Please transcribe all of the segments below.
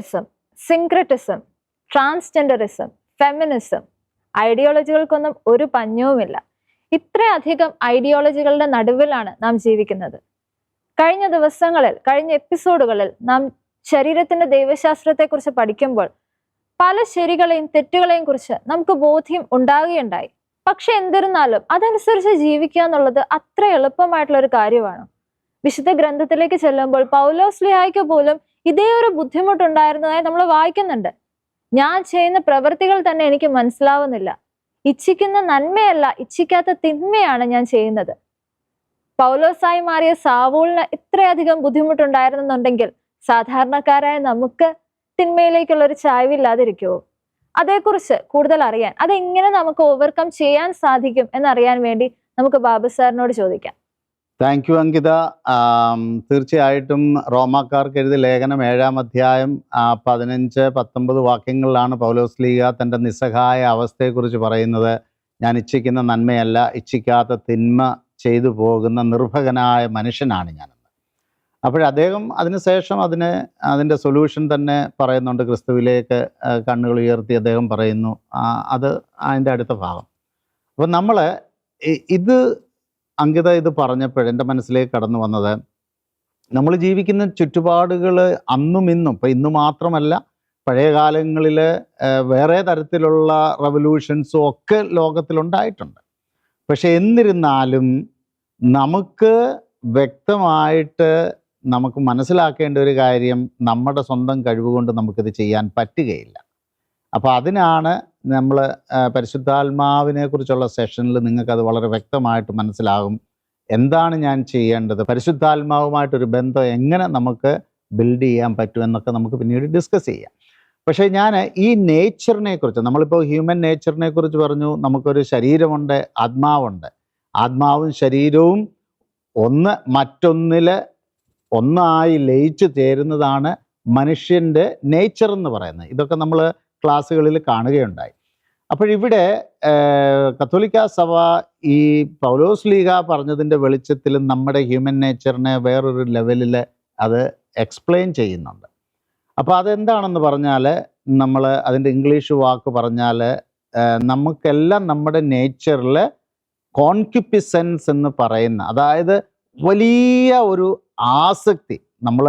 ക്യൂറിസം സിൻക്രറ്റിസം transgenderism feminism. ഐഡിയോളജികൾക്കൊന്നും ഒരു പഞ്ഞവുമില്ല. ഇത്രയധികം ഐഡിയോളജികളുടെ നടുവിലാണ് നാം ജീവിക്കുന്നത്. കഴിഞ്ഞ ദിവസങ്ങളിൽ കഴിഞ്ഞ എപ്പിസോഡുകളിൽ നാം ശരീരത്തിന്റെ ദൈവശാസ്ത്രത്തെക്കുറിച്ച് പഠിക്കുമ്പോൾ പല ശരികളെയും തെറ്റുകളെയും കുറിച്ച് നമുക്ക് ബോധ്യം ഉണ്ടാകുകയുണ്ടായി പക്ഷെ എന്നിരുന്നാലും അതനുസരിച്ച് ജീവിക്കുക എന്നുള്ളത് അത്ര എളുപ്പമായിട്ടുള്ള ഒരു കാര്യമാണ്. വിശുദ്ധ ഗ്രന്ഥത്തിലേക്ക് ചെല്ലുമ്പോൾ പൗലോസ് ലിഹായ്ക്ക് പോലും ഇതേ ഒരു ബുദ്ധിമുട്ടുണ്ടായിരുന്നതായി നമ്മൾ വായിക്കുന്നുണ്ട്. ഞാൻ ചെയ്യുന്ന പ്രവൃത്തികൾ തന്നെ എനിക്ക് മനസ്സിലാവുന്നില്ല. ഇച്ഛിക്കുന്ന നന്മയല്ല ഇച്ഛിക്കാത്ത തിന്മയാണ് ഞാൻ ചെയ്യുന്നത്. പൗലോസായി മാറിയ സാവൂളിന് ഇത്രയധികം ബുദ്ധിമുട്ടുണ്ടായിരുന്നെന്നുണ്ടെങ്കിൽ സാധാരണക്കാരായ നമുക്ക് തിന്മയിലേക്കുള്ള ഒരു ചായ്വില്ലാതിരിക്കുമോ അതേക്കുറിച്ച് കൂടുതൽ അറിയാൻ അതെങ്ങനെ നമുക്ക് ഓവർകം ചെയ്യാൻ സാധിക്കും എന്നറിയാൻ വേണ്ടി നമുക്ക് ബാബു സാറിനോട് ചോദിക്കാം. Thank you Ankita. തീർച്ചയായിട്ടും റോമാക്കാർക്ക് എഴുതി ലേഖനം ഏഴാം അധ്യായം പതിനഞ്ച് പത്തൊമ്പത് വാക്യങ്ങളിലാണ് പൗലോസ് ലീഗ തന്റെ നിസ്സഹായ അവസ്ഥയെക്കുറിച്ച് പറയുന്നത്. ഞാൻ ഇച്ഛിക്കുന്ന നന്മയല്ല ഇച്ഛിക്കാത്ത തിന്മ ചെയ്തു പോകുന്ന നിർഭകനായ മനുഷ്യനാണ് ഞാനെന്ന്. അപ്പോൾ അദ്ദേഹം അതിനുശേഷം അതിന് അതിന്റെ സൊല്യൂഷൻ തന്നെ പറയുന്നുണ്ട്. ക്രിസ്തുവിലേക്ക് കണ്ണുകൾ ഉയർത്തി അദ്ദേഹം പറയുന്നു. അത് അതിന്റെ അടുത്ത ഭാഗം. അപ്പം നമ്മൾ ഇത് അങ്കിത ഇത് പറഞ്ഞപ്പോൾ എന്റെ മനസ്സിലേക്ക് കടന്നു വന്നത് നമ്മൾ ജീവിക്കുന്ന ചുറ്റുപാടുകൾ അന്നും ഇന്നും ഇപ്പം ഇന്ന് മാത്രമല്ല പഴയ കാലങ്ങളിൽ വേറെ തരത്തിലുള്ള റവല്യൂഷൻസും ഒക്കെ ലോകത്തിലുണ്ടായിട്ടുണ്ട്. പക്ഷെ എന്നിരുന്നാലും നമുക്ക് വ്യക്തമായിട്ട് നമുക്ക് മനസ്സിലാക്കേണ്ട ഒരു കാര്യം നമ്മുടെ സ്വന്തം കഴിവുകൊണ്ട് നമുക്കിത് ചെയ്യാൻ പറ്റുകയില്ല. അപ്പോൾ അതിനാണ് നമ്മൾ പരിശുദ്ധാത്മാവിനെ കുറിച്ചുള്ള സെഷനിൽ നിങ്ങൾക്കത് വളരെ വ്യക്തമായിട്ട് മനസ്സിലാകും. എന്താണ് ഞാൻ ചെയ്യേണ്ടത്? പരിശുദ്ധാത്മാവുമായിട്ടൊരു ബന്ധം എങ്ങനെ നമുക്ക് ബിൽഡ് ചെയ്യാൻ പറ്റും എന്നൊക്കെ നമുക്ക് പിന്നീട് ഡിസ്കസ് ചെയ്യാം. പക്ഷേ ഞാൻ ഈ നേച്ചറിനെ കുറിച്ച് നമ്മളിപ്പോൾ ഹ്യൂമൻ നേച്ചറിനെ കുറിച്ച് പറഞ്ഞു നമുക്കൊരു ശരീരമുണ്ട് ആത്മാവുണ്ട്. ആത്മാവും ശരീരവും ഒന്ന് മറ്റൊന്നിൽ ഒന്നായി ലയിച്ചു ചേരുന്നതാണ് മനുഷ്യന്റെ നേച്ചർ എന്ന് പറയുന്നത്. ഇതൊക്കെ നമ്മൾ ക്ലാസ്സുകളിൽ കാണുകയുണ്ടായി. അപ്പോഴിവിടെ കത്തോലിക്ക സഭ ഈ പൗലോസ് ലീഗ പറഞ്ഞതിന്റെ വെളിച്ചത്തിൽ നമ്മുടെ ഹ്യൂമൻ നേച്ചറിനെ വേറൊരു ലെവലിൽ അത് എക്സ്പ്ലെയിൻ ചെയ്യുന്നുണ്ട്. അപ്പോൾ അതെന്താണെന്ന് പറഞ്ഞാൽ നമ്മൾ അതിന്റെ ഇംഗ്ലീഷ് വാക്ക് പറഞ്ഞാൽ നമുക്കെല്ലാം നമ്മുടെ നേച്ചറിൽ കോൺക്യുപ്പിസെൻസ് എന്ന് പറയുന്ന അതായത് വലിയ ഒരു ആസക്തി. നമ്മൾ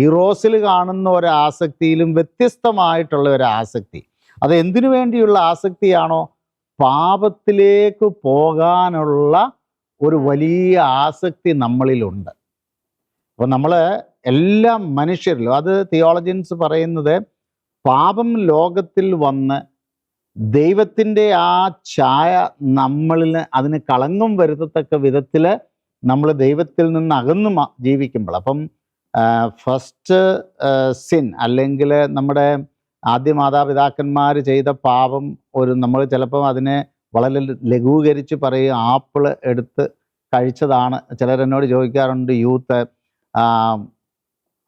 ഈറോസിൽ കാണുന്ന ഒരു ആസക്തിയിലും വ്യത്യസ്തമായിട്ടുള്ള ഒരു ആസക്തി അത് എന്തിനു വേണ്ടിയുള്ള ആസക്തിയാണോ? പാപത്തിലേക്ക് പോകാനുള്ള ഒരു വലിയ ആസക്തി നമ്മളിലുണ്ട്. അപ്പോൾ നമ്മൾ എല്ലാ മനുഷ്യരിലും അത് തിയോളജിൻസ് പറയുന്നത് പാപം ലോകത്തിൽ വന്ന് ദൈവത്തിന്റെ ആ ഛായ നമ്മളിൽ അതിന് കളങ്കം വരുത്തത്തക്ക വിധത്തിൽ നമ്മൾ ദൈവത്തിൽ നിന്ന് അകന്നു ജീവിക്കുമ്പോൾ. അപ്പം ഫസ്റ്റ് സിൻ അല്ലെങ്കിൽ നമ്മുടെ ആദ്യ മാതാപിതാക്കന്മാർ ചെയ്ത പാപം ഒരു നമ്മൾ ചിലപ്പം അതിനെ വളരെ ലഘൂകരിച്ച് പറയും ആപ്പിൾ എടുത്ത് കഴിച്ചതാണ്. ചിലരെന്നോട് ചോദിക്കാറുണ്ട് യൂത്ത്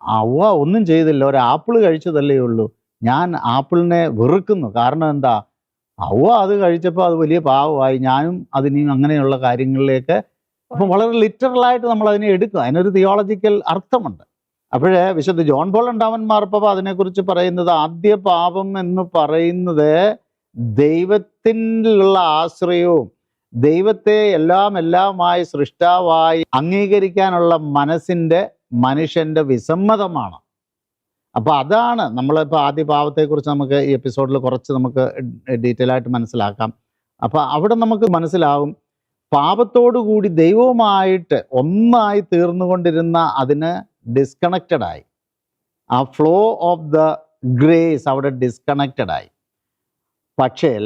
അവ ഒന്നും ചെയ്തില്ല ഒരു ആപ്പിൾ കഴിച്ചതല്ലേ ഉള്ളൂ. ഞാൻ ആപ്പിളിനെ വെറുക്കുന്നു. കാരണം എന്താ? അവ അത് കഴിച്ചപ്പോൾ അത് വലിയ പാവമായി ഞാനും അതിനെയും അങ്ങനെയുള്ള കാര്യങ്ങളിലേക്ക് അപ്പം വളരെ ലിറ്ററലായിട്ട് നമ്മൾ അതിനെ എടുക്കും അതിനൊരു തിയോളജിക്കൽ അർത്ഥമുണ്ട്. അപ്പോഴേ വിശുദ്ധ ജോൺ പോൾ ഉണ്ടാവൻ മാർപ്പവ അതിനെക്കുറിച്ച് പറയുന്നത് ആദ്യ പാപം എന്ന് പറയുന്നത് ദൈവത്തിലുള്ള ആശ്രയവും ദൈവത്തെ എല്ലാം എല്ലാമായി സൃഷ്ടാവായി അംഗീകരിക്കാനുള്ള മനസ്സിന്റെ മനുഷ്യന്റെ വിസമ്മതമാണ്. അപ്പോൾ അതാണ് നമ്മളിപ്പോൾ ആദ്യ പാവത്തെക്കുറിച്ച് നമുക്ക് ഈ എപ്പിസോഡിൽ കുറച്ച് നമുക്ക് ഡീറ്റെയിൽ ആയിട്ട് മനസ്സിലാക്കാം. അപ്പോൾ അവിടെ നമുക്ക് മനസ്സിലാവും പാപത്തോടു കൂടി ദൈവവുമായിട്ട് ഒന്നായി തീർന്നുകൊണ്ടിരുന്ന അതിന് ഡിസ്കണക്റ്റഡ് ആയി. ആ ഫ്ലോ ഓഫ് ദ ഗ്രേസ് അവിടെ ഡിസ്കണക്റ്റഡ് ആയി. പക്ഷേ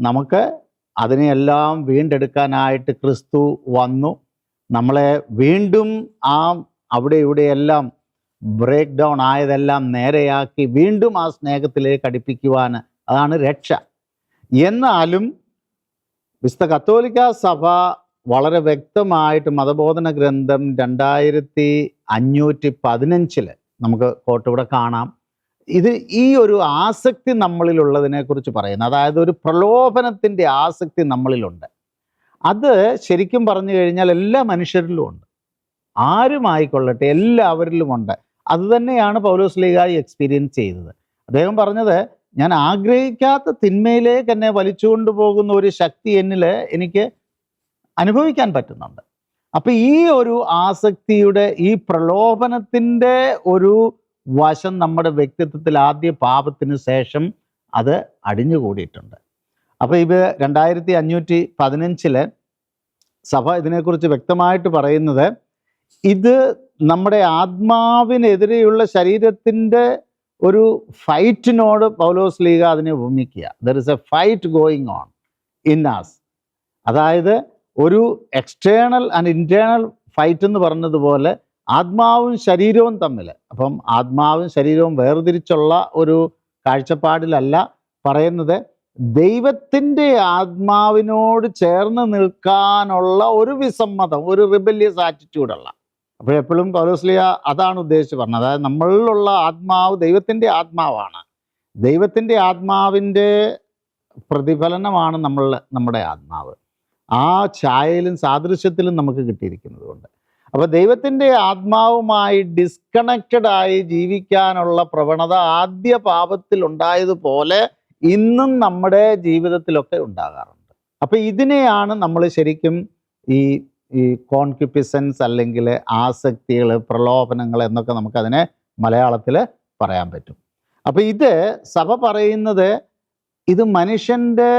നമുക്ക് അതിനെയെല്ലാം വീണ്ടെടുക്കാനായിട്ട് ക്രിസ്തു വന്നു. നമ്മളെ വീണ്ടും ആ അവിടെ ഇവിടെയെല്ലാം ബ്രേക്ക് ഡൗൺ ആയതെല്ലാം നേരെയാക്കി വീണ്ടും ആ സ്നേഹത്തിലേക്ക് അടുപ്പിക്കുവാൻ അതാണ് രക്ഷ. എന്നാലും വിശുദ്ധ കത്തോലിക്ക സഭ വളരെ വ്യക്തമായിട്ട് മതബോധന ഗ്രന്ഥം രണ്ടായിരത്തി അഞ്ഞൂറ്റി പതിനഞ്ചിൽ നമുക്ക് കോട്ടിവിടെ കാണാം. ഇത് ഈ ഒരു ആസക്തി നമ്മളിലുള്ളതിനെ കുറിച്ച് പറയുന്നത് അതായത് ഒരു പ്രലോഭനത്തിന്റെ ആസക്തി നമ്മളിലുണ്ട്. അത് ശരിക്കും പറഞ്ഞു കഴിഞ്ഞാൽ എല്ലാ മനുഷ്യരിലും ഉണ്ട്. ആരുമായിക്കൊള്ളട്ടെ എല്ലാവരിലുമുണ്ട് അത് തന്നെയാണ് പൗലോസ് ലീഗായി എക്സ്പീരിയൻസ് ചെയ്തത്. അദ്ദേഹം പറഞ്ഞത് ഞാൻ ആഗ്രഹിക്കാത്ത തിന്മയിലേക്ക് എന്നെ വലിച്ചുകൊണ്ട് പോകുന്ന ഒരു ശക്തി എന്നിൽ എനിക്ക് അനുഭവിക്കാൻ പറ്റുന്നുണ്ട്. അപ്പൊ ഈ ഒരു ആസക്തിയുടെ ഈ പ്രലോഭനത്തിന്റെ ഒരു വശം നമ്മുടെ വ്യക്തിത്വത്തിൽ ആദ്യ പാപത്തിന് ശേഷം അത് അടിഞ്ഞുകൂടിയിട്ടുണ്ട്. അപ്പൊ ഇത് രണ്ടായിരത്തി അഞ്ഞൂറ്റി പതിനഞ്ചിൽ സഭ ഇതിനെക്കുറിച്ച് വ്യക്തമായിട്ട് പറയുന്നത് ഇത് നമ്മുടെ ആത്മാവിനെതിരെയുള്ള ശരീരത്തിന്റെ ഒരു ഫൈറ്റിനോട് പൗലോസ് ലീഗ അതിനെ ഉപമിക്കുക there is a fight going on in us അതായത് ഒരു എക്സ്റ്റേണൽ ആൻഡ് ഇന്റേണൽ ഫൈറ്റ് എന്ന് പറഞ്ഞതുപോലെ ആത്മാവും ശരീരവും തമ്മിൽ. അപ്പം ആത്മാവും ശരീരവും വേർതിരിച്ചുള്ള ഒരു കാഴ്ചപ്പാടിലല്ല പറയുന്നത്. ദൈവത്തിന്റെ ആത്മാവിനോട് ചേർന്ന് നിൽക്കാനുള്ള ഒരു വിസമ്മതം ഒരു റിബല്യസ് ആറ്റിറ്റ്യൂഡുള്ള അപ്പോൾ എപ്പോഴും പൗലോസ്ലിയ അതാണ് ഉദ്ദേശിച്ച് പറഞ്ഞത്. അതായത് നമ്മളിലുള്ള ആത്മാവ് ദൈവത്തിന്റെ ആത്മാവാണ്. ദൈവത്തിന്റെ ആത്മാവിന്റെ പ്രതിഫലനമാണ് നമ്മൾ നമ്മുടെ ആത്മാവ്. ആ ഛായയിലും സാദൃശ്യത്തിലും നമുക്ക് കിട്ടിയിരിക്കുന്നത് കൊണ്ട് അപ്പോൾ ദൈവത്തിന്റെ ആത്മാവുമായി ഡിസ്കണക്റ്റഡ് ആയി ജീവിക്കാനുള്ള പ്രവണത ആദ്യ പാപത്തിൽ ഉണ്ടായതുപോലെ ഇന്നും നമ്മുടെ ജീവിതത്തിലൊക്കെ ഉണ്ടാകാറുണ്ട്. അപ്പോൾ ഇതിനെയാണ് നമ്മൾ ശരിക്കും ഈ ഈ കോൺക്യുപ്പിസൻസ് അല്ലെങ്കിൽ ആസക്തികൾ പ്രലോഭനങ്ങൾ എന്നൊക്കെ നമുക്കതിനെ മലയാളത്തിൽ പറയാൻ പറ്റും. അപ്പോൾ ഇത് സഭ പറയുന്നത് ഇത് മനുഷ്യന്റെ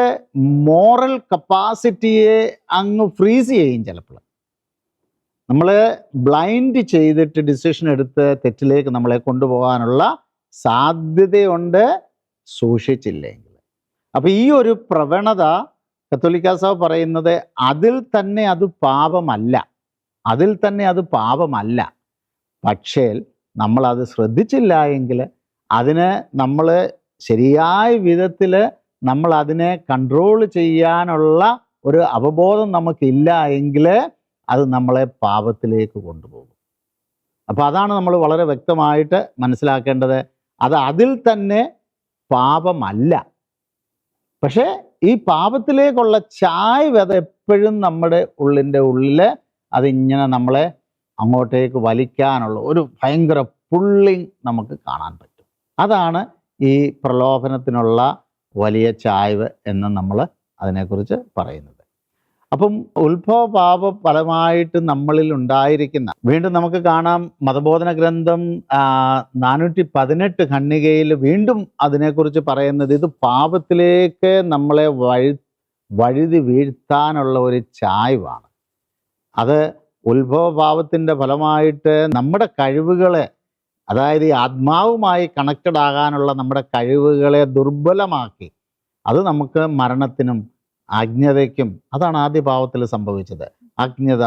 മോറൽ കപ്പാസിറ്റിയെ അങ്ങ് ഫ്രീസ് ചെയ്യും ചിലപ്പോൾ. നമ്മൾ ബ്ലൈൻഡ് ചെയ്തിട്ട് ഡിസിഷൻ എടുത്ത് തെറ്റിലേക്ക് നമ്മളെ കൊണ്ടുപോകാനുള്ള സാധ്യതയുണ്ട് സൂക്ഷിച്ചില്ലെങ്കിൽ അപ്പോൾ ഈ ഒരു പ്രവണത കത്തോലിക്ക പറയുന്നത് അതിൽ തന്നെ അത് പാപമല്ല. അതിൽ തന്നെ അത് പാപമല്ല. പക്ഷേ നമ്മളത് ശ്രദ്ധിച്ചില്ല എങ്കിൽ അതിന് നമ്മൾ ശരിയായ വിധത്തിൽ നമ്മൾ അതിനെ കൺട്രോൾ ചെയ്യാനുള്ള ഒരു അവബോധം നമുക്കില്ല എങ്കിൽ അത് നമ്മളെ പാപത്തിലേക്ക് കൊണ്ടുപോകും. അപ്പോൾ അതാണ് നമ്മൾ വളരെ വ്യക്തമായിട്ട് മനസ്സിലാക്കേണ്ടത്. അത് അതിൽ തന്നെ പാപമല്ല. പക്ഷേ ഈ പാപത്തിലേക്കുള്ള ചായ്വ് അത് എപ്പോഴും നമ്മുടെ ഉള്ളിന്റെ ഉള്ളിൽ അതിങ്ങനെ നമ്മളെ അങ്ങോട്ടേക്ക് വലിക്കാനുള്ള ഒരു ഭയങ്കര പുള്ളിങ് നമുക്ക് കാണാൻ പറ്റും. അതാണ് ഈ പ്രലോഭനത്തിനുള്ള വലിയ ചായ്വ് എന്ന് നമ്മൾ അതിനെക്കുറിച്ച് പറയുന്നത്. അപ്പം ഉത്ഭവ പാപ ഫലമായിട്ട് നമ്മളിൽ ഉണ്ടായിരിക്കുന്ന വീണ്ടും നമുക്ക് കാണാം മതബോധന ഗ്രന്ഥം നാനൂറ്റി പതിനെട്ട് ഖണ്ണികയിൽ വീണ്ടും അതിനെക്കുറിച്ച് പറയുന്നത് ഇത് പാപത്തിലേക്ക് നമ്മളെ വഴി വഴുതി വീഴ്ത്താനുള്ള ഒരു ചായ്വാണ്. അത് ഉത്ഭവ പാപത്തിന്റെ ഫലമായിട്ട് നമ്മുടെ കഴിവുകളെ അതായത് ഈ ആത്മാവുമായി കണക്റ്റഡ് ആകാനുള്ള നമ്മുടെ കഴിവുകളെ ദുർബലമാക്കി അത് നമുക്ക് മരണത്തിനും അജ്ഞതയ്ക്കും അതാണ് ആദ്യ ഭാവത്തിൽ സംഭവിച്ചത്. അജ്ഞത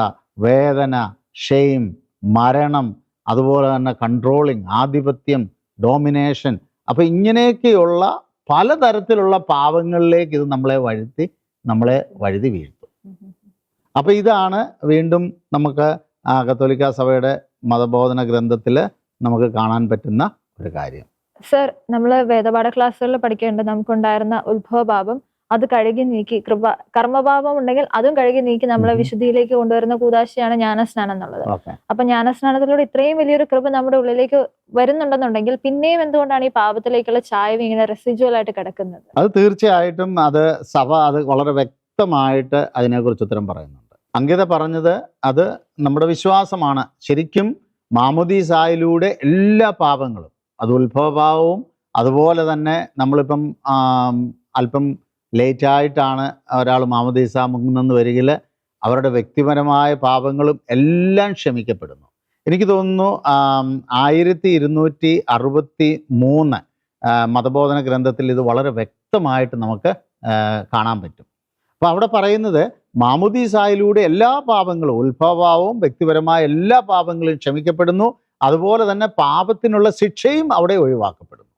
വേദന ഷെയിം മരണം അതുപോലെ തന്നെ കൺട്രോളിങ് ആധിപത്യം ഡോമിനേഷൻ അപ്പൊ ഇങ്ങനെയൊക്കെയുള്ള പലതരത്തിലുള്ള പാവങ്ങളിലേക്ക് ഇത് നമ്മളെ വഴുത്തി നമ്മളെ വഴുതി വീഴ്ത്തും. അപ്പൊ ഇതാണ് വീണ്ടും നമുക്ക് കത്തോലിക്ക സഭയുടെ മതബോധന ഗ്രന്ഥത്തിൽ നമുക്ക് കാണാൻ പറ്റുന്ന ഒരു കാര്യം. സർ നമ്മൾ വേദപാഠ ക്ലാസ്സുകളിൽ പഠിക്കേണ്ട നമുക്കുണ്ടായിരുന്ന ഉത്ഭവഭാവം അത് കഴുകി നീക്കി കൃപ കർമ്മഭാവം ഉണ്ടെങ്കിൽ അതും കഴുകി നീക്കി നമ്മളെ വിശുദ്ധിയിലേക്ക് കൊണ്ടുവരുന്ന കൂതാശയാണ് ജ്ഞാനസ്നാനം എന്നുള്ളത് അപ്പൊ ജ്ഞാനസ്നാനത്തിലൂടെ ഇത്രയും വലിയൊരു കൃപ നമ്മുടെ ഉള്ളിലേക്ക് വരുന്നുണ്ടെന്നുണ്ടെങ്കിൽ പിന്നെയും എന്തുകൊണ്ടാണ് ഈ പാപത്തിലേക്കുള്ള ചായവ് ഇങ്ങനെ റെസിജ്വൽ ആയിട്ട് കിടക്കുന്നത്? അത് തീർച്ചയായിട്ടും അത് സഭ അത് വളരെ വ്യക്തമായിട്ട് അതിനെക്കുറിച്ച് ഉത്തരം പറയുന്നുണ്ട്. അങ്കിത പറഞ്ഞത് അത് നമ്മുടെ വിശ്വാസമാണ്. ശരിക്കും മാമുദീസായിലൂടെ എല്ലാ പാപങ്ങളും അത് ഉത്ഭവഭാവവും അതുപോലെ തന്നെ നമ്മളിപ്പം അല്പം ലേറ്റായിട്ടാണ് ഒരാൾ മാമുദീസ മുങ്ങുന്നെന്ന് വരികിൽ അവരുടെ വ്യക്തിപരമായ പാപങ്ങളും എല്ലാം ക്ഷമിക്കപ്പെടുന്നു. എനിക്ക് തോന്നുന്നു ആയിരത്തി ഇരുന്നൂറ്റി അറുപത്തി മൂന്ന് മതബോധന ഗ്രന്ഥത്തിൽ ഇത് വളരെ വ്യക്തമായിട്ട് നമുക്ക് കാണാൻ പറ്റും. അപ്പോൾ അവിടെ പറയുന്നത് മാമുദീസായിലൂടെ എല്ലാ പാപങ്ങളും ഉത്ഭവഭാവവും വ്യക്തിപരമായ എല്ലാ പാപങ്ങളും ക്ഷമിക്കപ്പെടുന്നു. അതുപോലെ തന്നെ പാപത്തിനുള്ള ശിക്ഷയും അവിടെ ഒഴിവാക്കപ്പെടുന്നു.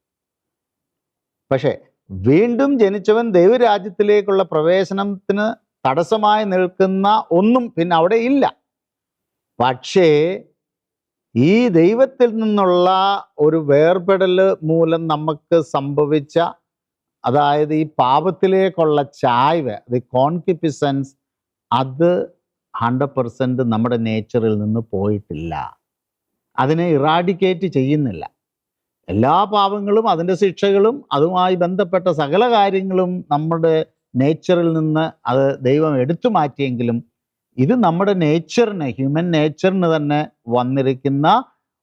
പക്ഷേ വീണ്ടും ജനിച്ചവൻ ദൈവരാജ്യത്തിലേക്കുള്ള പ്രവേശനത്തിന് തടസ്സമായി നിൽക്കുന്ന ഒന്നും പിന്നെ അവിടെ ഇല്ല. പക്ഷേ ഈ ദൈവത്തിൽ നിന്നുള്ള ഒരു വേർപെടൽ മൂലം നമുക്ക് സംഭവിച്ച അതായത് ഈ പാപത്തിലേക്കുള്ള ചായ്വ് അത് കോൺകിപ്പിസൻസ് അത് ഹൺഡ്രഡ് പെർസെന്റ് നമ്മുടെ നേച്ചറിൽ നിന്ന് പോയിട്ടില്ല. അതിനെ ഇറാഡിക്കേറ്റ് ചെയ്യുന്നില്ല. എല്ലാ പാപങ്ങളും അതിന്റെ ശിക്ഷകളും അതുമായി ബന്ധപ്പെട്ട സകല കാര്യങ്ങളും നമ്മുടെ നേച്ചറിൽ നിന്ന് അത് ദൈവം എടുത്തു മാറ്റിയെങ്കിലും ഇത് നമ്മുടെ നേച്ചറിന് ഹ്യൂമൻ നേച്ചറിന് തന്നെ വന്നിരിക്കുന്ന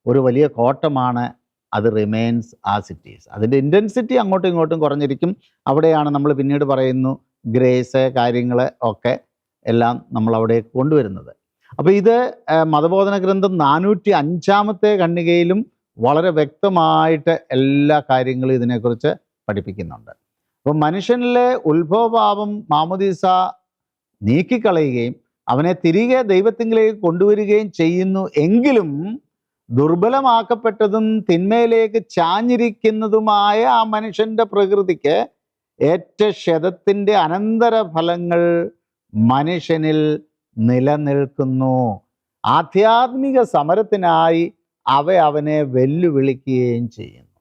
ഒരു വലിയ കോട്ടമാണ് അത് റിമെയിൻസ് ആസ് ഇറ്റ് ഈസ് അതിന്റെ ഇന്റൻസിറ്റി അങ്ങോട്ടും ഇങ്ങോട്ടും കുറഞ്ഞിരിക്കും. അവിടെയാണ് നമ്മൾ പിന്നീട് പറയുന്നു ഗ്രേസ് കാര്യങ്ങൾ ഒക്കെ എല്ലാം നമ്മൾ അവിടെ കൊണ്ടുവരുന്നത്. അപ്പോൾ ഇത് മതബോധന ഗ്രന്ഥം നാനൂറ്റി അഞ്ചാമത്തെ ഖണ്ഡികയിലും വളരെ വ്യക്തമായിട്ട് എല്ലാ കാര്യങ്ങളും ഇതിനെക്കുറിച്ച് പഠിപ്പിക്കുന്നുണ്ട്. അപ്പം മനുഷ്യനിലെ ഉത്ഭവഭാവം മാമുദീസ നീക്കിക്കളയുകയും അവനെ തിരികെ ദൈവത്തിങ്കിലേക്ക് കൊണ്ടുവരികയും ചെയ്യുന്നു എങ്കിലും ദുർബലമാക്കപ്പെട്ടതും തിന്മയിലേക്ക് ചാഞ്ഞിരിക്കുന്നതുമായ ആ മനുഷ്യന്റെ പ്രകൃതിക്ക് ഏറ്റ ക്ഷതത്തിന്റെ അനന്തരഫലങ്ങൾ മനുഷ്യനിൽ നിലനിൽക്കുന്നു. ആധ്യാത്മിക സമരത്തിനായി അവ അവനെ വെല്ലുവിളിക്കുകയും ചെയ്യുന്നു.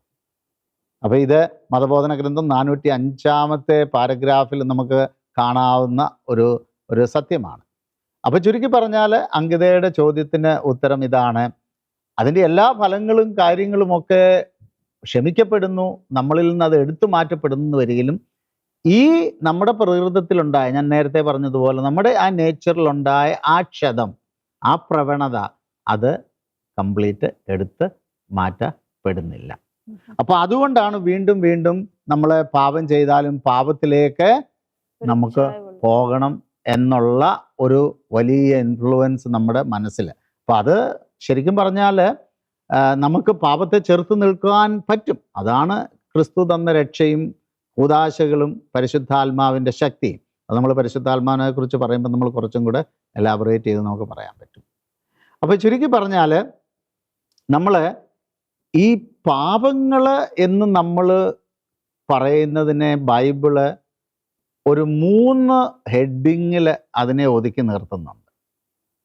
അപ്പോൾ ഇത് മതബോധന ഗ്രന്ഥം നാനൂറ്റി അഞ്ചാമത്തെ പാരഗ്രാഫിൽ നമുക്ക് കാണാവുന്ന ഒരു ഒരു സത്യമാണ്. അപ്പോൾ ചുരുക്കി പറഞ്ഞാൽ അങ്കിതയുടെ ചോദ്യത്തിന് ഉത്തരം ഇതാണ്. അതിന്റെ എല്ലാ ഫലങ്ങളും കാര്യങ്ങളുമൊക്കെ ക്ഷമിക്കപ്പെടുന്നു. നമ്മളിൽ നിന്ന് അത് എടുത്തു മാറ്റപ്പെടുന്നു വരികയും ഈ നമ്മുടെ പ്രകൃതത്തിലുണ്ടായ ഞാൻ നേരത്തെ പറഞ്ഞതുപോലെ നമ്മുടെ ആ നേച്ചറിലുണ്ടായ ആ ക്ഷതം ആ പ്രവണത അത് കംപ്ലീറ്റ് എടുത്ത് മാറ്റപ്പെടുന്നില്ല. അപ്പൊ അതുകൊണ്ടാണ് വീണ്ടും വീണ്ടും നമ്മൾ പാപം ചെയ്താലും പാപത്തിലേക്ക് നമുക്ക് പോകണം എന്നുള്ള ഒരു വലിയ ഇൻഫ്ലുവൻസ് നമ്മുടെ മനസ്സിൽ അപ്പം അത് ശരിക്കും പറഞ്ഞാൽ നമുക്ക് പാപത്തെ ചെറുത്ത് നിൽക്കുവാൻ പറ്റും. അതാണ് ക്രിസ്തു തന്ന രക്ഷയും ഉദാശകളും പരിശുദ്ധാത്മാവിന്റെ ശക്തിയും. അത് നമ്മൾ പരിശുദ്ധാത്മാവിനെ കുറിച്ച് പറയുമ്പോൾ നമ്മൾ കുറച്ചും കൂടെ എലാബറേറ്റ് ചെയ്ത് നമുക്ക് പറയാൻ പറ്റും. അപ്പോൾ ചുരുക്കി പറഞ്ഞാൽ നമ്മൾ ഈ പാപങ്ങൾ എന്ന് നമ്മൾ പറയുന്നതിനെ ബൈബിൾ ഒരു മൂന്ന് ഹെഡിങ്ങിൽ അതിനെ ഒതുക്കി നിർത്തുന്നുണ്ട്.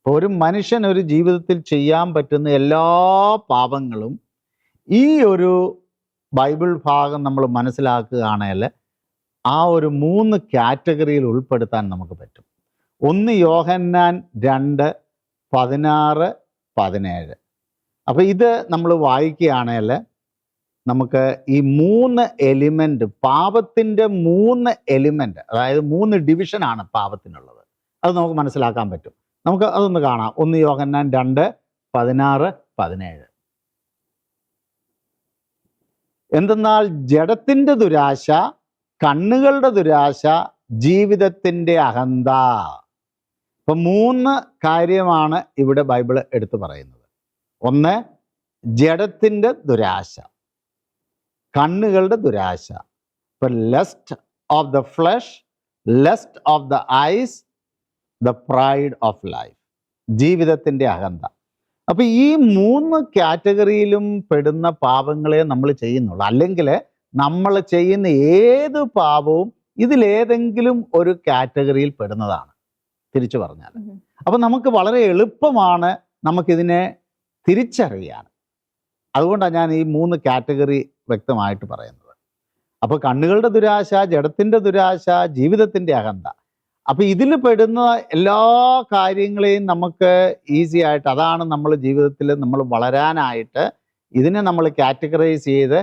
ഒരു മനുഷ്യൻ ഒരു ജീവിതത്തിൽ ചെയ്യാൻ പറ്റുന്ന എല്ലാ പാപങ്ങളും ഈ ഒരു ബൈബിൾ ഭാഗം നമ്മൾ മനസ്സിലാക്കുകയാണെങ്കിൽ ആ ഒരു മൂന്ന് കാറ്റഗറിയിൽ ഉൾപ്പെടുത്താൻ നമുക്ക് പറ്റും. ഒന്ന് യോഹന്നാൻ രണ്ട് പതിനാറ് പതിനേഴ്. അപ്പോൾ ഇത് നമ്മൾ വായിക്കുകയാണെങ്കിൽ നമുക്ക് ഈ മൂന്ന് എലിമെന്റ് പാപത്തിന്റെ മൂന്ന് എലിമെന്റ് അതായത് മൂന്ന് ഡിവിഷനാണ് പാപത്തിനുള്ളത്. അത് നമുക്ക് മനസ്സിലാക്കാൻ പറ്റും. നമുക്ക് അതൊന്ന് കാണാം. ഒന്ന് യോഹന്നാൻ രണ്ട് പതിനാറ് പതിനേഴ്. എന്തെന്നാൽ ജഡത്തിന്റെ ദുരാശ കണ്ണുകളുടെ ദുരാശ ജീവിതത്തിന്റെ അഹന്ത. ഇപ്പൊ മൂന്ന് കാര്യമാണ് ഇവിടെ ബൈബിൾ എടുത്തു പറയുന്നത്. ഒന്ന് ജഡത്തിന്റെ ദുരാശ കണ്ണുകളുടെ ദുരാശ. ഇപ്പൊ lust of the flesh lust of the eyes the pride of life ജീവിതത്തിന്റെ അഹന്ത. അപ്പൊ ഈ മൂന്ന് കാറ്റഗറിയിലും പെടുന്ന പാപങ്ങളെ നമ്മൾ ചെയ്യുന്നുള്ളൂ. അല്ലെങ്കിൽ നമ്മൾ ചെയ്യുന്ന ഏത് പാപവും ഇതിലേതെങ്കിലും ഒരു കാറ്റഗറിയിൽ പെടുന്നതാണ്. തിരിച്ചു പറഞ്ഞാൽ അപ്പം നമുക്ക് വളരെ എളുപ്പമാണ് നമുക്കിതിനെ തിരിച്ചറിയാൻ. അതുകൊണ്ടാണ് ഞാൻ ഈ മൂന്ന് കാറ്റഗറി വ്യക്തമായിട്ട് പറയുന്നത്. അപ്പൊ കണ്ണുകളുടെ ദുരാശ ജഡത്തിന്റെ ദുരാശ ജീവിതത്തിന്റെ അഹന്ത. അപ്പൊ ഇതിൽ പെടുന്ന എല്ലാ കാര്യങ്ങളെയും നമുക്ക് ഈസി ആയിട്ട് അതാണ് നമ്മൾ ജീവിതത്തിൽ നമ്മൾ വളരാനായിട്ട് ഇതിനെ നമ്മൾ കാറ്റഗറൈസ് ചെയ്ത്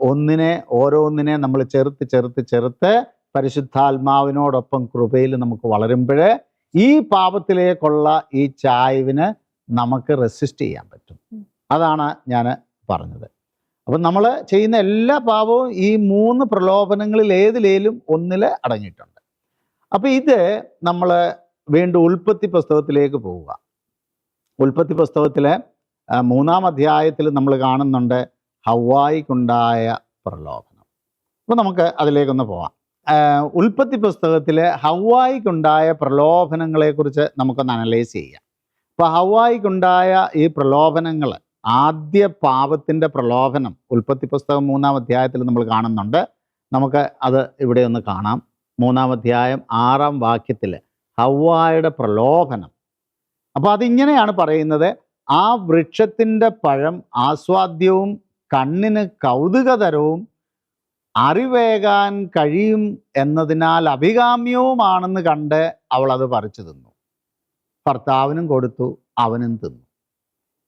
ഒന്നിനെ ഓരോന്നിനെ നമ്മൾ ചെറുത്ത് ചെറുത്ത് ചെറുത്ത് പരിശുദ്ധാത്മാവിനോടൊപ്പം കൃപയിൽ നമുക്ക് വളരുമ്പോൾ ഈ പാപത്തിലേക്കുള്ള ഈ ചായ്വിന് നമുക്ക് റെസിസ്റ്റ് ചെയ്യാൻ പറ്റും. അതാണ് ഞാൻ പറഞ്ഞത്. അപ്പം നമ്മൾ ചെയ്യുന്ന എല്ലാ പാപവും ഈ മൂന്ന് പ്രലോഭനങ്ങളിൽ ഏതിലേലും ഒന്നിൽ അടങ്ങിയിട്ടുണ്ട്. അപ്പം ഇത് നമ്മൾ വീണ്ടും ഉൽപ്പത്തി പുസ്തകത്തിലേക്ക് പോവുക. ഉൽപ്പത്തി പുസ്തകത്തിലെ മൂന്നാം അധ്യായത്തിൽ നമ്മൾ കാണുന്നുണ്ട് ഹവായിക്കുണ്ടായ പ്രലോഭനം. അപ്പോൾ നമുക്ക് അതിലേക്കൊന്ന് പോവാം. ഉൽപ്പത്തി പുസ്തകത്തിലെ ഹവായിക്കുണ്ടായ പ്രലോഭനങ്ങളെക്കുറിച്ച് നമുക്കൊന്ന് അനലൈസ് ചെയ്യാം. അപ്പോൾ ഹവായിക്കുണ്ടായ ഈ പ്രലോഭനങ്ങൾ ആദ്യ പാപത്തിന്റെ പ്രലോഭനം ഉൽപ്പത്തി പുസ്തകം മൂന്നാം അധ്യായത്തിൽ നമ്മൾ കാണുന്നുണ്ട്. നമുക്ക് അത് ഇവിടെ ഒന്ന് കാണാം. മൂന്നാം അധ്യായം ആറാം വാക്യത്തിൽ ഹവായുടെ പ്രലോഭനം. അപ്പോൾ അതിങ്ങനെയാണ് പറയുന്നത് ആ വൃക്ഷത്തിന്റെ പഴം ആസ്വാദ്യവും കണ്ണിന് കൗതുകതരവും അറിവേകാൻ കഴിയും എന്നതിനാൽ അഭികാമ്യവുമാണെന്ന് കണ്ട് അവൾ അത് പറിച്ചു തിന്നു. ഭർത്താവിനും കൊടുത്തു അവനും തിന്നു.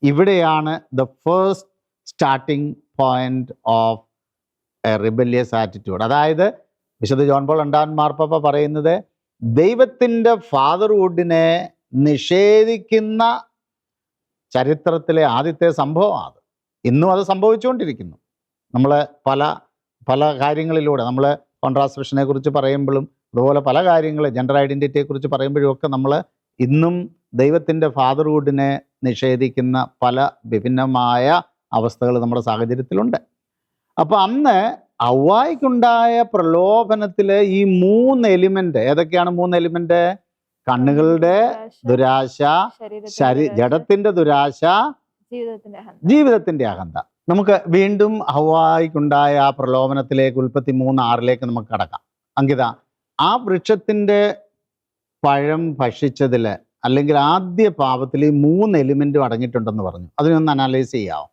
ഇവിടെയാണ് the first starting point of a rebellious attitude അതായത് വിശുദ്ധ ജോൺ പോൾ രണ്ടാം മാർപ്പ പറയുന്നത് ദൈവത്തിന്റെ ഫാദർഹുഡിനെ നിഷേധിക്കുന്ന ചരിത്രത്തിലെ ആദ്യത്തെ സംഭവമാണ് ഇന്നും അത് സംഭവിച്ചുകൊണ്ടിരിക്കുന്നു. നമ്മൾ പല പല കാര്യങ്ങളിലൂടെ നമ്മൾ കോൺട്രാസ്പെഷനെ കുറിച്ച് പറയുമ്പോഴും അതുപോലെ പല കാര്യങ്ങൾ ജെൻഡർ ഐഡന്റിറ്റിയെ കുറിച്ച് പറയുമ്പോഴും ഒക്കെ നമ്മൾ ഇന്നും ദൈവത്തിന്റെ ഫാദർഹുഡിനെ നിഷേധിക്കുന്ന പല വിഭിന്നമായ അവസ്ഥകൾ നമ്മുടെ സാഹചര്യത്തിലുണ്ട്. അപ്പോൾ അന്ന് ഔവായിക്കുണ്ടായ പ്രലോഭനത്തിൽ ഈ മൂന്ന് എലിമെന്റ് ഏതൊക്കെയാണ് മൂന്ന് എലിമെന്റ് കണ്ണുകളുടെ ദുരാശ ശരീ ജഡത്തിന്റെ ദുരാശ ജീവിതത്തിന്റെ അഹന്ത. നമുക്ക് വീണ്ടും ഹവായിക്കുണ്ടായ ആ പ്രലോഭനത്തിലേക്ക് ഉൽപ്പത്തി മൂന്ന് ആറിലേക്ക് നമുക്ക് കടക്കാം. അങ്കിത ആ വൃക്ഷത്തിന്റെ പഴം ഭക്ഷിച്ചതിൽ അല്ലെങ്കിൽ ആദ്യ പാപത്തിൽ ഈ മൂന്ന് എലിമെന്റും അടങ്ങിയിട്ടുണ്ടെന്ന് പറഞ്ഞു. അതിനൊന്ന് അനാലൈസ് ചെയ്യാമോ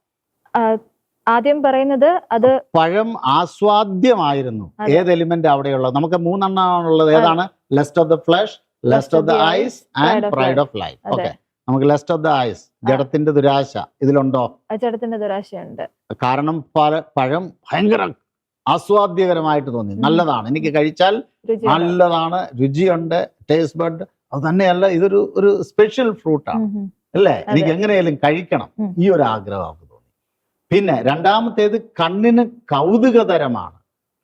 ആദ്യം പറയുന്നത് അത് പഴം ആസ്വാദ്യമായിരുന്നു. ഏത് എലിമെന്റ് അവിടെയുള്ളത്? നമുക്ക് മൂന്നെണ്ണമാണുള്ളത്. ഏതാണ്? Lust of the flesh lust of the eyes and pride of life. Okay നമുക്ക് ലെസ്റ്റ് ഓഫ് ദ ഐസ് ജഡത്തിന്റെ ദുരാശ ഇതിലുണ്ടോ? ജഡത്തിന്റെ ദുരാശയുണ്ട്. കാരണം പഴം ഭയങ്കര ആസ്വാദ്യകരമായിട്ട് തോന്നി. നല്ലതാണ്. എനിക്ക് കഴിച്ചാൽ നല്ലതാണ്. രുചിയുണ്ട് ടേസ്റ്റ് ബഡ് അത് തന്നെയല്ല ഇതൊരു ഒരു സ്പെഷ്യൽ ഫ്രൂട്ടാണ്. അല്ലേ? എനിക്ക് എങ്ങനെയെങ്കിലും എങ്ങനെയാലും കഴിക്കണം ഈ ഒരു ആഗ്രഹം. പിന്നെ രണ്ടാമത്തേത് കണ്ണിന് കൗതുകതരമാണ്.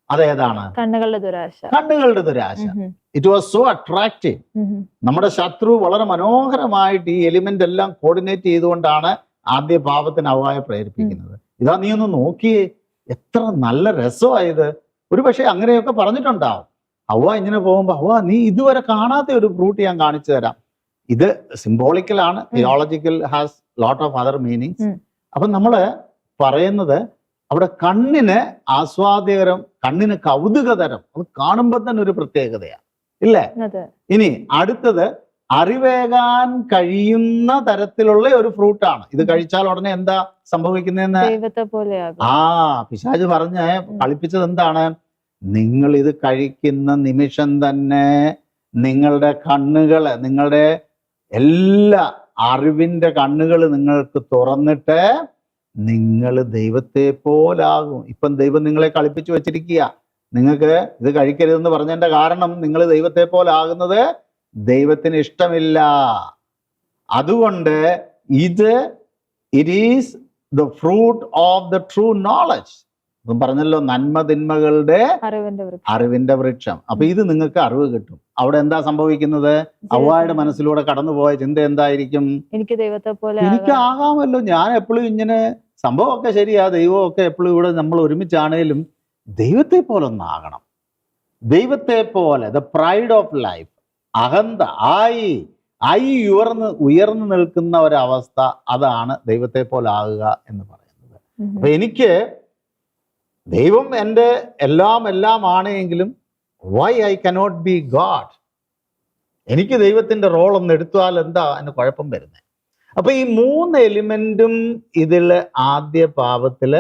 അതേതാണ്? കണ്ണുകളുടെ ദുരാശ. കണ്ണുകളുടെ ദുരാശ. It was so attractive. നമ്മുടെ ശത്രു വളരെ മനോഹരമായിട്ട് ഈ എലിമെന്റ് എല്ലാം കോർഡിനേറ്റ് ചെയ്തുകൊണ്ടാണ് ആദ്യ പാപത്തിന് അവയെ പ്രേരിപ്പിക്കുന്നത്. ഇതാ നീ ഒന്ന് നോക്കിയേ. എത്ര നല്ല രസമായത് ഒരു പക്ഷെ അങ്ങനെയൊക്കെ പറഞ്ഞിട്ടുണ്ടാവും. അവ ഇങ്ങനെ പോകുമ്പോൾ അവ നീ ഇതുവരെ കാണാത്ത ഒരു ഫ്രൂട്ട് ഞാൻ കാണിച്ചു തരാം. ഇത് സിംബോളിക്കലാണ് theological has lot of other meanings. അപ്പൊ നമ്മൾ പറയുന്നത് അവിടെ കണ്ണിന് ആസ്വാദ്യകരം കണ്ണിന് കൗതുകതരം അത് കാണുമ്പോൾ തന്നെ ഒരു പ്രത്യേകതയാണ് ഇല്ലേ? ഇനി അടുത്തത് അറിവേകാൻ കഴിയുന്ന തരത്തിലുള്ള ഒരു ഫ്രൂട്ടാണ്. ഇത് കഴിച്ചാൽ ഉടനെ എന്താ സംഭവിക്കുന്നതെന്ന്? ആ പിശാജ് പറഞ്ഞ കളിപ്പിച്ചത് എന്താണ്? നിങ്ങൾ ഇത് കഴിക്കുന്ന നിമിഷം തന്നെ നിങ്ങളുടെ കണ്ണുകൾ നിങ്ങളുടെ എല്ലാ അറിവിന്റെ കണ്ണുകൾ നിങ്ങൾക്ക് തുറന്നിട്ട് നിങ്ങൾ ദൈവത്തെ പോലാകും. ഇപ്പം ദൈവം നിങ്ങളെ കളിപ്പിച്ചു വെച്ചിരിക്കുക നിങ്ങൾക്ക് ഇത് കഴിക്കരുതെന്ന് പറഞ്ഞതിന്റെ കാരണം നിങ്ങൾ ദൈവത്തെ പോലാകുന്നത് ദൈവത്തിന് ഇഷ്ടമില്ല. അതുകൊണ്ട് ഇത് it is the fruit of the true knowledge ഇതും പറഞ്ഞല്ലോ നന്മ തിന്മകളുടെ അറിവിന്റെ വൃക്ഷം. അപ്പൊ ഇത് നിങ്ങൾക്ക് അറിവ് കിട്ടും. അവിടെ എന്താ സംഭവിക്കുന്നത്? അവയുടെ മനസ്സിലൂടെ കടന്നുപോയ ചിന്ത എന്തായിരിക്കും? എനിക്ക് ദൈവത്തെ പോലെ എനിക്ക് ആകാം. ആകാമല്ലോ. ഞാൻ എപ്പോഴും ഇങ്ങനെ സംഭവമൊക്കെ ശരിയാ. ദൈവമൊക്കെ എപ്പോഴും ഇവിടെ നമ്മൾ ഒരുമിച്ചാണേലും ദൈവത്തെ പോലെ ഒന്നാകണം ദൈവത്തെ പോലെ ദ പ്രൈഡ് ഓഫ് ലൈഫ് അഹന്ത ആയി ഐ ഉയർന്ന് ഉയർന്നു നിൽക്കുന്ന ഒരവസ്ഥ അതാണ് ദൈവത്തെ പോലെ ആകുക എന്ന് പറയുന്നത്. അപ്പൊ എനിക്ക് ദൈവം എന്റെ എല്ലാം എല്ലാം ആണ് എങ്കിലും why I cannot be God എനിക്ക് ദൈവത്തിന്റെ റോൾ ഒന്ന് എടുത്താൽ എന്താ എന്ന് കുഴപ്പം വരുന്നത് അപ്പൊ ഈ മൂന്ന് എലിമെന്റും ഇതിൽ ആദ്യ പാപത്തിൽ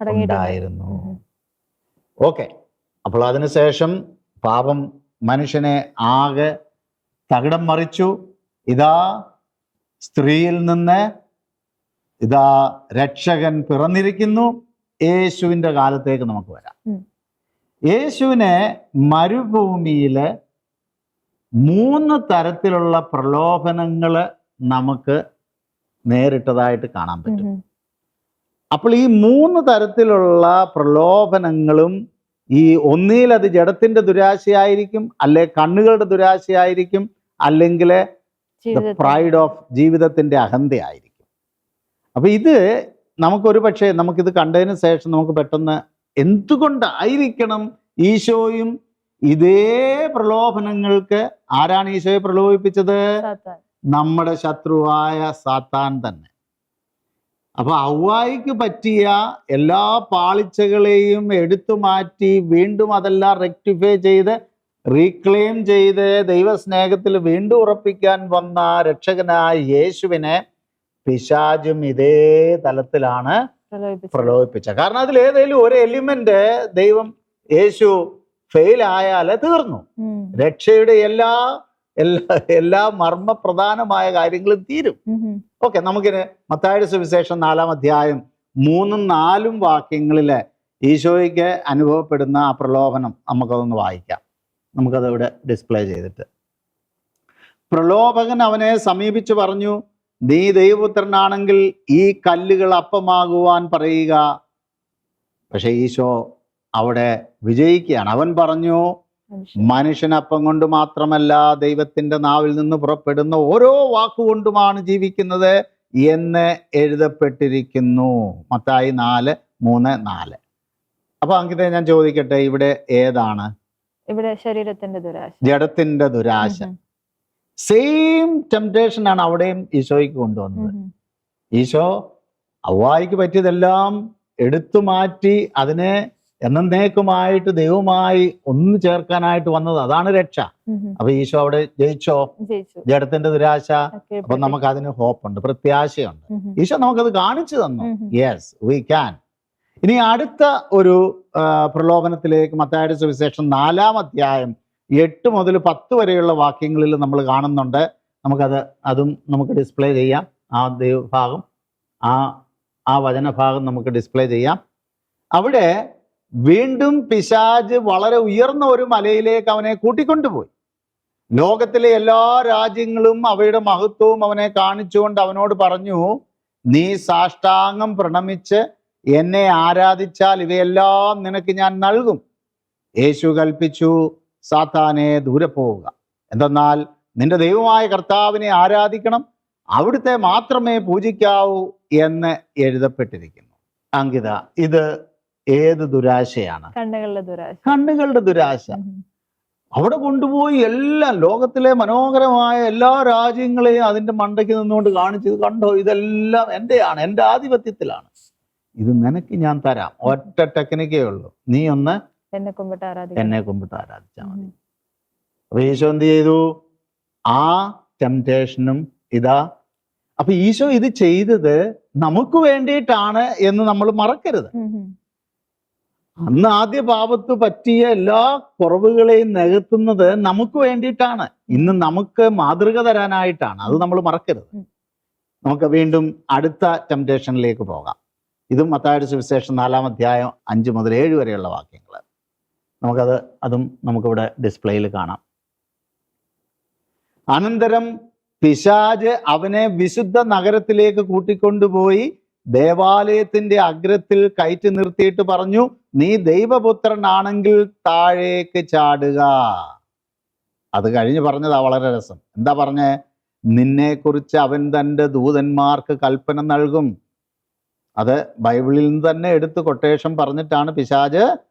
ഉണ്ടായിരുന്നു. ഓക്കെ അപ്പോൾ അതിനുശേഷം പാപം മനുഷ്യനെ ആകെ തകിടം മറിച്ചു. ഇതാ സ്ത്രീയിൽ നിന്ന് ഇതാ രക്ഷകൻ പിറന്നിരിക്കുന്നു. യേശുവിന്റെ കാലത്തേക്ക് നമുക്ക് വരാം. യേശുവിനെ മരുഭൂമിയിൽ മൂന്ന് തരത്തിലുള്ള പ്രലോഭനങ്ങൾ നമുക്ക് നേരിട്ടതായിട്ട് കാണാൻ പറ്റും. അപ്പോൾ ഈ മൂന്ന് തരത്തിലുള്ള പ്രലോഭനങ്ങളും ഈ ഒന്നിൽ അത് ജഡത്തിന്റെ ദുരാശയായിരിക്കും അല്ലെ കണ്ണുകളുടെ ദുരാശയായിരിക്കും അല്ലെങ്കിൽ പ്രൈഡ് ഓഫ് ജീവിതത്തിന്റെ അഹന്തയായിരിക്കും. അപ്പൊ ഇത് നമുക്കൊരു പക്ഷേ നമുക്കിത് കണ്ടതിന് ശേഷം നമുക്ക് പെട്ടെന്ന് എന്തുകൊണ്ടായിരിക്കണം ഈശോയും ഇതേ പ്രലോഭനങ്ങൾക്ക് ആരാണ് ഈശോയെ പ്രലോഭിപ്പിച്ചത്? നമ്മുടെ ശത്രുവായ സാത്താൻ തന്നെ. അപ്പൊ ഔവായിക്ക് പറ്റിയ എല്ലാ പാളിച്ചകളെയും എടുത്തു മാറ്റി വീണ്ടും അതെല്ലാം റെക്ടിഫൈ ചെയ്ത് റീക്ലെയിം ചെയ്ത് ദൈവസ്നേഹത്തിൽ വീണ്ടും ഉറപ്പിക്കാൻ വന്ന രക്ഷകനായ യേശുവിനെ പിശാചും ഇതേ തലത്തിലാണ് പ്രലോഭിപ്പിച്ചത്. പ്രലോഭിപ്പിച്ചത്. കാരണം അതിൽ ഏതെങ്കിലും ഒരു എലിമെന്റ് ദൈവം യേശു ഫെയിൽ ആയാലേ തീർന്നു. രക്ഷയുടെ എല്ലാ എല്ലാ എല്ലാ മർമ്മപ്രധാനമായ കാര്യങ്ങളും തീരും. ഓക്കെ നമുക്കിന് മത്തായുടെ സുവിശേഷം നാലാം അധ്യായം മൂന്നും നാലും വാക്യങ്ങളിലെ ഈശോയ്ക്ക് അനുഭവപ്പെടുന്ന ആ പ്രലോഭനം നമുക്കതൊന്ന് വായിക്കാം. നമുക്കത് ഇവിടെ ഡിസ്പ്ലേ ചെയ്തിട്ട്. പ്രലോഭകൻ അവനെ സമീപിച്ചു പറഞ്ഞു നീ ദൈവപുത്രനാണെങ്കിൽ ഈ കല്ലുകൾ അപ്പമാകുവാൻ പറയുക. പക്ഷെ ഈശോ അവിടെ വിജയിക്കുകയാണ്. അവൻ പറഞ്ഞു. മനുഷ്യനപ്പം കൊണ്ട് മാത്രമല്ല ദൈവത്തിന്റെ നാവിൽ നിന്ന് പുറപ്പെടുന്ന ഓരോ വാക്കുകൊണ്ടുമാണ് ജീവിക്കുന്നത് എന്ന് എഴുതപ്പെട്ടിരിക്കുന്നു. മത്തായി നാല് മൂന്ന് നാല്. അപ്പൊ അങ്കിത ഞാൻ ചോദിക്കട്ടെ ഇവിടെ ഏതാണ്? ഇവിടെ ശരീരത്തിന്റെ ദുരാശ. ജഡത്തിന്റെ ദുരാശ. സെയിം ടെംപ്റ്റേഷൻ ആണ് അവിടെയും ഈശോയ്ക്ക് കൊണ്ടുവന്നത്. ഈശോ അവ്വായിക്ക് പറ്റിയതെല്ലാം എടുത്തു മാറ്റി അതിനെ എന്നേക്കുമായിട്ട് ദൈവമായി ഒന്ന് ചേർക്കാനായിട്ട് വന്നത് അതാണ് രക്ഷ. അപ്പൊ ഈശോ അവിടെ ജയിച്ചോ ജഡത്തിന്റെ ദുരാശ അപ്പൊ. നമുക്ക് അതിന് ഹോപ്പുണ്ട് പ്രത്യാശയുണ്ട്. ഈശോ നമുക്കത് കാണിച്ചു തന്നു. യെസ് വി ക്യാൻ ഇനി അടുത്ത ഒരു പ്രലോഭനത്തിലേക്ക് മത്തായുടെ സുവിശേഷം നാലാം അധ്യായം എട്ട് മുതൽ പത്ത് വരെയുള്ള വാക്യങ്ങളിൽ നമ്മൾ കാണുന്നുണ്ട്. നമുക്കത് അതും നമുക്ക് ഡിസ്പ്ലേ ചെയ്യാം. ആ ദൈവഭാഗം ആ ആ വചനഭാഗം നമുക്ക് ഡിസ്പ്ലേ ചെയ്യാം. അവിടെ വീണ്ടും പിശാജ് വളരെ ഉയർന്ന ഒരു മലയിലേക്ക് അവനെ കൂട്ടിക്കൊണ്ടുപോയി. ലോകത്തിലെ എല്ലാ രാജ്യങ്ങളും അവയുടെ മഹത്വവും അവനെ കാണിച്ചുകൊണ്ട് അവനോട് പറഞ്ഞു നീ സാഷ്ടാംഗം പ്രണമിച്ച് എന്നെ ആരാധിച്ചാൽ ഇവയെല്ലാം നിനക്ക് ഞാൻ നൽകും. യേശു കൽപ്പിച്ചു സാത്താനെ ദൂരെ പോവുക. എന്തെന്നാൽ നിന്റെ ദൈവമായ കർത്താവിനെ ആരാധിക്കണം അവിടുത്തെ മാത്രമേ പൂജിക്കാവൂ എന്ന് എഴുതപ്പെട്ടിരിക്കുന്നു. അങ്കിത ഇത് ഏത് ദുരാശയാണ്? കണ്ണുകളുടെ ദുരാശ. കണ്ണുകളുടെ ദുരാശ. അവിടെ കൊണ്ടുപോയി എല്ലാം ലോകത്തിലെ മനോഹരമായ എല്ലാ രാജ്യങ്ങളെയും അതിന്റെ മണ്ടയ്ക്ക് നിന്നുകൊണ്ട് കാണിച്ചത് കണ്ടോ ഇതെല്ലാം എന്റെയാണ് എന്റെ ആധിപത്യത്തിലാണ്. ഇത് നിനക്ക് ഞാൻ തരാം. ഒറ്റ ടെക്നിക്കേ ഉള്ളൂ. നീ ഒന്ന് എന്നെ കുമ്പിട്ട് ആരാധിക്കാം എന്നെ കുമ്പിട്ട് ആരാധിച്ചാൽ മതി. അപ്പൊ ഈശോ എന്ത് ചെയ്തു? ആ ടെംപ്ടേഷനും ഇതാ. അപ്പൊ ഈശോ ഇത് ചെയ്തത് നമുക്ക് വേണ്ടിയിട്ടാണ് എന്ന് നമ്മൾ മറക്കരുത്. അന്ന് ആദ്യ പാപത്ത് പറ്റിയ എല്ലാ കുറവുകളെയും നികത്തുന്നത് നമുക്ക് വേണ്ടിയിട്ടാണ്. ഇന്ന് നമുക്ക് മാതൃക തരാനായിട്ടാണ്. അത് നമ്മൾ മറക്കരുത്. നമുക്ക് വീണ്ടും അടുത്ത ടെംപ്ടേഷനിലേക്ക് പോകാം. ഇതും മത്തായുടെ സുവിശേഷം നാലാം അധ്യായം അഞ്ച് മുതൽ ഏഴ് വരെയുള്ള വാക്യങ്ങൾ നമുക്കത് അതും നമുക്കിവിടെ ഡിസ്പ്ലേയിൽ കാണാം. അനന്തരം പിശാജ് അവനെ വിശുദ്ധ നഗരത്തിലേക്ക് കൂട്ടിക്കൊണ്ടുപോയി ദേവാലയത്തിന്റെ അഗ്രത്തിൽ കയറ്റി നിർത്തിയിട്ട് പറഞ്ഞു നീ ദൈവപുത്രനാണെങ്കിൽ താഴേക്ക് ചാടുക. അത് കഴിഞ്ഞ് പറഞ്ഞതാ വളരെ രസം. എന്താ പറഞ്ഞേ? നിന്നെക്കുറിച്ച് അവൻ തന്റെ ദൂതന്മാർക്ക് കൽപ്പന നൽകും. അത് ബൈബിളിൽ നിന്ന് തന്നെ എടുത്ത് കൊട്ടേഷൻ പറഞ്ഞിട്ടാണ് പിശാജ്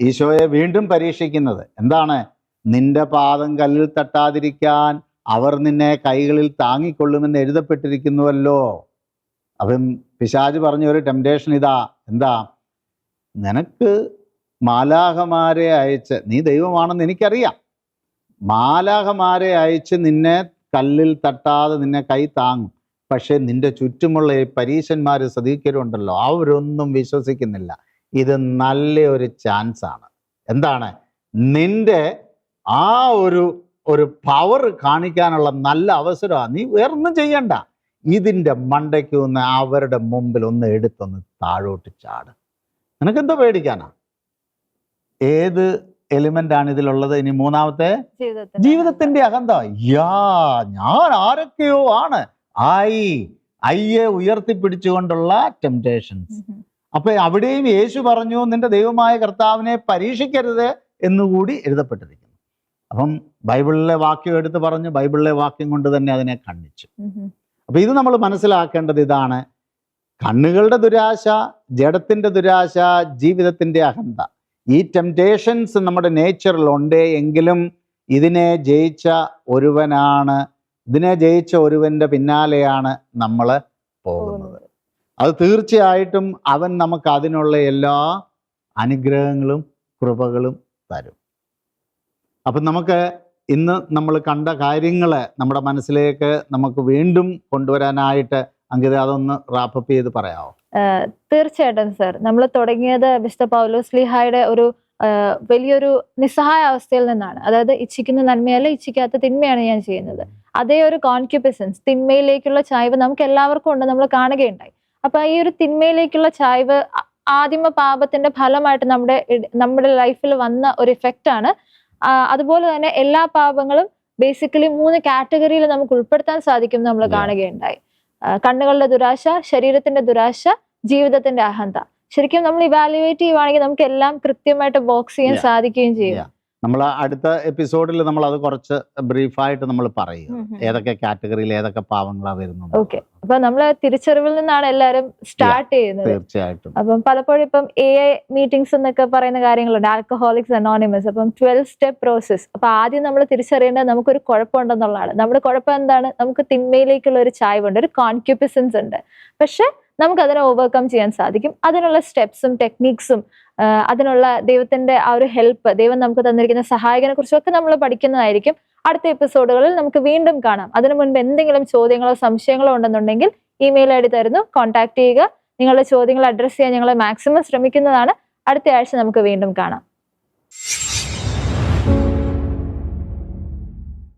ഈശോയെ വീണ്ടും പരീക്ഷിക്കുന്നത്. എന്താണ്? നിന്റെ പാദം കല്ലിൽ തട്ടാതിരിക്കാൻ അവർ നിന്നെ കൈകളിൽ താങ്ങിക്കൊള്ളുമെന്ന് എഴുതപ്പെട്ടിരിക്കുന്നുവല്ലോ. അപ്പം പിശാജ് പറഞ്ഞ ഒരു ടെംപ്ടേഷൻ ഇതാ. എന്താ? നിനക്ക് മാലാഹമാരെ അയച്ച് നീ ദൈവമാണെന്ന് എനിക്കറിയാം. മാലാഹമാരെ അയച്ച് നിന്നെ കല്ലിൽ തട്ടാതെ നിന്നെ കൈ താങ്ങും. പക്ഷേ നിന്റെ ചുറ്റുമുള്ള ഈ പരീശന്മാർ സദീക്കരുണ്ടല്ലോ അവരൊന്നും വിശ്വസിക്കുന്നില്ല. ഇത് നല്ല ഒരു ചാൻസ് ആണ്. എന്താണ്? നിന്റെ ആ ഒരു ഒരു പവർ കാണിക്കാനുള്ള നല്ല അവസരമാണ് നീ വേറൊന്നും ചെയ്യണ്ട. ഇതിന്റെ മണ്ടയ്ക്ക് ഒന്ന് അവരുടെ മുമ്പിൽ ഒന്ന് എടുത്തൊന്ന് താഴോട്ട് ചാട്. നിനക്കെന്തോ പേടിക്കാനാ? ഏത് എലിമെന്റ് ആണ് ഇതിലുള്ളത്? ഇനി മൂന്നാമത്തെ? ജീവിതത്തിന്റെ അകന്ത. അഹന്ത യാ ഞാൻ ആരൊക്കെയോ ആണ്. ആയി അയ്യെ ഉയർത്തിപ്പിടിച്ചുകൊണ്ടുള്ള ടെംപ്ടേഷൻസ് ഉം. അപ്പൊ അവിടെയും യേശു പറഞ്ഞു നിന്റെ ദൈവമായ കർത്താവിനെ പരീക്ഷിക്കരുത് എന്നുകൂടി എഴുതപ്പെട്ടിരിക്കുന്നു അപ്പം ബൈബിളിലെ വാക്യം എടുത്ത് പറഞ്ഞു ബൈബിളിലെ വാക്യം കൊണ്ട് തന്നെ അതിനെ കണ്ണിച്ചു. അപ്പൊ ഇത് നമ്മൾ മനസ്സിലാക്കേണ്ടത് ഇതാണ് കണ്ണുകളുടെ ദുരാശ ജഡത്തിന്റെ ദുരാശ ജീവിതത്തിന്റെ അഹന്ത ഈ ടെംറ്റേഷൻസ് നമ്മുടെ നേച്ചറിൽ ഉണ്ടേ എങ്കിലും ഇതിനെ ജയിച്ച ഒരുവനാണ് ഇതിനെ ജയിച്ച ഒരുവന്റെ പിന്നാലെയാണ് നമ്മൾ പോകുന്നത്. അത് തീർച്ചയായിട്ടും അവൻ നമുക്ക് അതിനുള്ള എല്ലാ അനുഗ്രഹങ്ങളും കൃപകളും തരും. അപ്പം നമുക്ക് ഇന്ന് നമ്മൾ കണ്ട കാര്യങ്ങൾ നമ്മുടെ മനസ്സിലേക്ക് നമുക്ക് വീണ്ടും കൊണ്ടുവരാനായിട്ട് അങ്കിത അതൊന്ന് റാപ്പപ്പ് ചെയ്ത് പറയാമോ തീർച്ചയായിട്ടും സർ നമ്മൾ തുടങ്ങിയത് വിശുദ്ധ പൗലോസ് ലിഹായുടെ ഒരു വലിയൊരു നിസ്സഹായ അവസ്ഥയിൽ നിന്നാണ്. അതായത് ഇച്ഛിക്കുന്ന നന്മയല്ല ഇച്ഛിക്കാത്ത തിന്മയാണ് ഞാൻ ചെയ്യുന്നത്. അതേ ഒരു കോൺക്യുപ്പിസൻസ് തിന്മയിലേക്കുള്ള ചായ്വ് നമുക്ക് എല്ലാവർക്കും ഉണ്ട് നമ്മൾ കാണുകയുണ്ടായി. അപ്പൊ ഈ ഒരു തിന്മയിലേക്കുള്ള ചായ്വ് ആദിമ പാപത്തിന്റെ ഫലമായിട്ട് നമ്മുടെ നമ്മുടെ ലൈഫിൽ വന്ന ഒരു ഇഫക്റ്റ് ആണ്. അതുപോലെ തന്നെ എല്ലാ പാപങ്ങളും ബേസിക്കലി മൂന്ന് കാറ്റഗറിയിൽ നമുക്ക് ഉൾപ്പെടുത്താൻ സാധിക്കും നമ്മൾ കാണുകയുണ്ടായി. കണ്ണുകളുടെ ദുരാശ ശരീരത്തിന്റെ ദുരാശ ജീവിതത്തിന്റെ അഹന്ത. ശരിക്കും നമ്മൾ ഇവാലുവേറ്റ് ചെയ്യുവാണെങ്കിൽ നമുക്ക് എല്ലാം കൃത്യമായിട്ട് ബോക്സ് ചെയ്യാൻ സാധിക്കുകയും ചെയ്യും. നമ്മൾ അടുത്ത എപ്പിസോഡിൽ നമ്മൾ അത് കുറച്ച് ബ്രീഫായിട്ട് നമ്മൾ പറയും. ഏതൊക്കെ കാറ്റഗറിയിൽ ഏതൊക്കെ പാവങ്ങളാ വരുന്നത്. ഓക്കെ. അപ്പൊ നമ്മൾ തിരിച്ചറിവിൽ നിന്നാണ് എല്ലാരും സ്റ്റാർട്ട് ചെയ്യുന്നത്. തീർച്ചയായിട്ടും. അപ്പം പലപ്പോഴും ഇപ്പം എ ഐ മീറ്റിംഗ്സ് എന്നൊക്കെ പറയുന്ന കാര്യങ്ങളുണ്ട്. ആൽക്കഹോളിക്സ് അനോണിമസ് അപ്പം ട്വൽവ് സ്റ്റെപ്പ് പ്രോസസ് അപ്പൊ ആദ്യം നമ്മൾ തിരിച്ചറിയേണ്ടത് നമുക്കൊരു കുഴപ്പമുണ്ടെന്നുള്ളതാണ്. നമ്മുടെ കുഴപ്പം എന്താണ്? നമുക്ക് തിന്മയിലേക്കുള്ള ഒരു ചായവുണ്ട്. ഒരു കോൺക്യൂപ്പിസൻസ് ഉണ്ട്. പക്ഷെ നമുക്ക് അതിനെ ഓവർകം ചെയ്യാൻ സാധിക്കും. അതിനുള്ള സ്റ്റെപ്സും ടെക്നീക്സും അതിനുള്ള ദൈവത്തിന്റെ ആ ഒരു ഹെൽപ്പ് ദൈവം നമുക്ക് തന്നിരിക്കുന്ന സഹായകനെ കുറിച്ചൊക്കെ നമ്മൾ പഠിക്കുന്നതായിരിക്കും. അടുത്ത എപ്പിസോഡുകളിൽ നമുക്ക് വീണ്ടും കാണാം. അതിനു മുൻപ് എന്തെങ്കിലും ചോദ്യങ്ങളോ സംശയങ്ങളോ ഉണ്ടെന്നുണ്ടെങ്കിൽ ഇമെയിൽ ഐ ഡി തരുന്നു. കോൺടാക്ട് ചെയ്യുക. നിങ്ങളുടെ ചോദ്യങ്ങൾ അഡ്രസ്സ് ചെയ്യാൻ ഞങ്ങൾ മാക്സിമം ശ്രമിക്കുന്നതാണ്. അടുത്ത ആഴ്ച നമുക്ക് വീണ്ടും കാണാം.